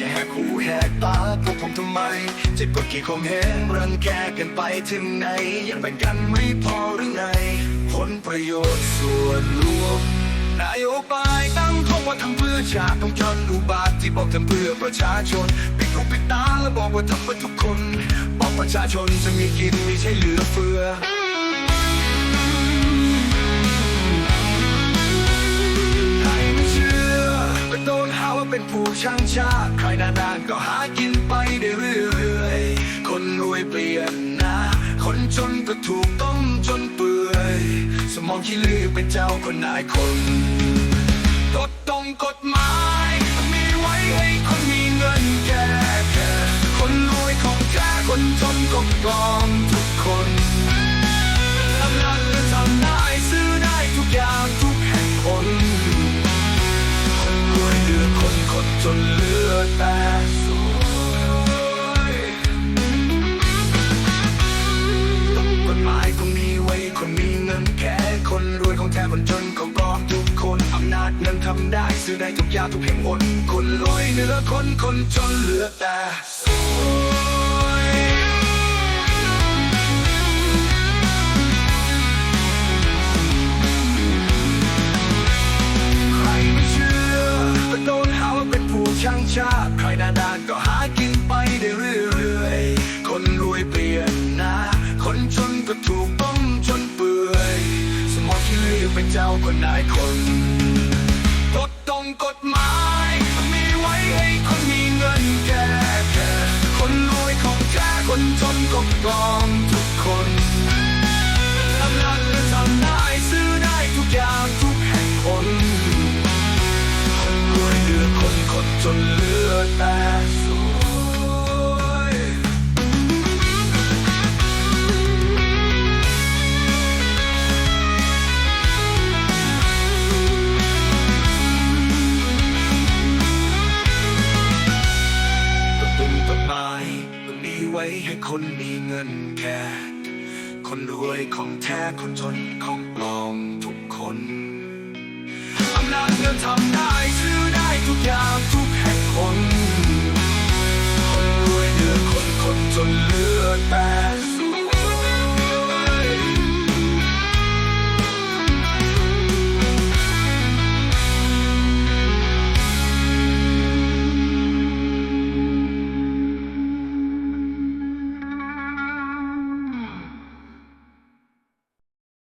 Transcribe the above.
จะแหกหูแหกตาพวกผมทำไมเจ็บกดขี่ข่มเหงรังแกกันไปถึงไหน ยังแบ่งกันไม่พอหรือไง ผลประโยชน์ส่วนรวมนโยบายตั้งทงว่าทำเพื่อชาติต้องจนอุบาทที่บอกทำเพื่อประชาชนปิดหูปิดตาแล้วบอกว่าทำเพื่อทุกคน บอกประชาชนจะมีกินม่ ผู้ช่างชาใครนาด้านก็หากินไปได้เรื่อยๆ คนรวยเปลี่ยนนะ คนจนก็ถูกต้มจนเปื่อย สมองขี้ลือเป็นเจ้าคนนายคนกฎตรงกฎหมายมีไว้ให้ รวยของแท้คนจนก็ปลองทุกคนอำนาจนั้นทำได้ซื้อได้ทุกยาทุกแห่งหนคนรวยเหลือคนคนจนเหลือแต่ ก็นเจ้าคนนายคนกฎตรงกฎหมายมีไว้ให้คนมีเงินแก่แค่คนรวยของแก่คนจนก็กองทุกคนอำนาจเงินทำได้ซื้อได้ทุกอย่างทุกแห่งคนคนรวยเหลือคนคนจน ไว้ให้คนมีเงินแค่คนรวยของแท้คนจนของปลอมทุกคนอำนาจเงินทำได้ซื้อได้ทุกอย่าง